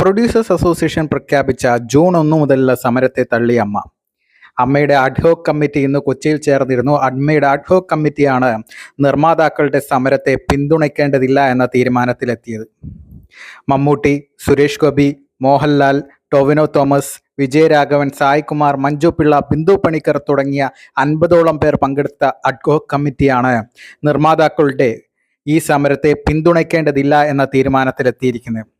Producers association പ്രഖ്യാപിച്ച June ഒന്നു മുതലുള്ള സമരത്തെ തള്ളി അമ്മ. അമ്മയുടെ അഡ്ഹോക് കമ്മിറ്റി ഇന്ന് കൊച്ചിയിൽ ചേർന്നിരുന്നു. അമ്മയുടെ അഡ്ഹോക് കമ്മിറ്റിയാണ് നിർമ്മാതാക്കളുടെ സമരത്തെ പിന്തുണയ്ക്കേണ്ടതില്ല എന്ന തീരുമാനത്തിലെത്തിയത്. മമ്മൂട്ടി സുരേഷ് ഗോപി മോഹൻലാൽ ടൊവിനോ തോമസ് വിജയരാഘവൻ സായ്കുമാർ മഞ്ജു പിള്ള ബിന്ദു പണിക്കർ തുടങ്ങിയ അൻപതോളം പേർ പങ്കെടുത്ത അഡ്ഹോക് കമ്മിറ്റിയാണ് നിർമ്മാതാക്കളുടെ ഈ സമരത്തെ പിന്തുണയ്ക്കേണ്ടതില്ല എന്ന തീരുമാനത്തിലെത്തിയിരിക്കുന്നത്.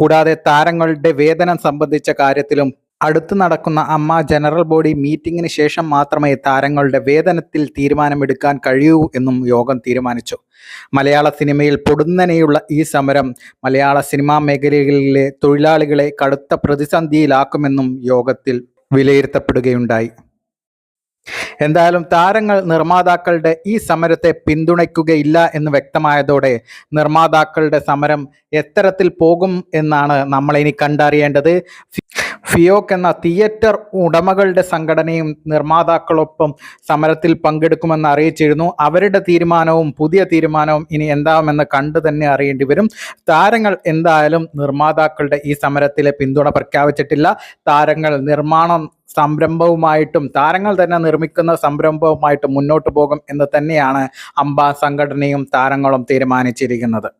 കൂടാതെ താരങ്ങളുടെ വേതനം സംബന്ധിച്ച കാര്യത്തിലും അടുത്ത് നടക്കുന്ന അമ്മ ജനറൽ ബോഡി മീറ്റിംഗിന് ശേഷം മാത്രമേ താരങ്ങളുടെ വേതനത്തിൽ തീരുമാനമെടുക്കാൻ കഴിയൂ എന്നും യോഗം തീരുമാനിച്ചു. മലയാള സിനിമയിൽ പൊടുന്നനെയുള്ള ഈ സമരം മലയാള സിനിമാ മേഖലകളിലെ തൊഴിലാളികളെ കടുത്ത പ്രതിസന്ധിയിലാക്കുമെന്നും യോഗത്തിൽ വിലയിരുത്തപ്പെടുകയുണ്ടായി. എന്തായാലും താരങ്ങൾ നിർമ്മാതാക്കളുടെ ഈ സമരത്തെ പിന്തുണയ്ക്കുകയില്ല എന്ന് വ്യക്തമായതോടെ നിർമ്മാതാക്കളുടെ സമരം എത്തരത്തിൽ പോകും എന്നാണ് നമ്മൾ ഇനി കണ്ടറിയേണ്ടത് ഫിയോക്ക് എന്ന തിയേറ്റർ ഉടമകളുടെ സംഘടനയും നിർമ്മാതാക്കളൊപ്പം സമരത്തിൽ പങ്കെടുക്കുമെന്ന് അറിയിച്ചിരുന്നു. അവരുടെ തീരുമാനവും പുതിയ തീരുമാനവും ഇനി എന്താവുമെന്ന് കണ്ടു തന്നെ അറിയേണ്ടി വരും. താരങ്ങൾ എന്തായാലും നിർമ്മാതാക്കളുടെ ഈ സമരത്തിലെ പിന്തുണ പ്രഖ്യാപിച്ചിട്ടില്ല. താരങ്ങൾ നിർമ്മാണം സംരംഭവുമായിട്ടും താരങ്ങൾ തന്നെ നിർമ്മിക്കുന്ന സംരംഭവുമായിട്ടും മുന്നോട്ട് പോകും എന്ന് തന്നെയാണ് അംബ സംഘടനയും താരങ്ങളും തീരുമാനിച്ചിരിക്കുന്നത്.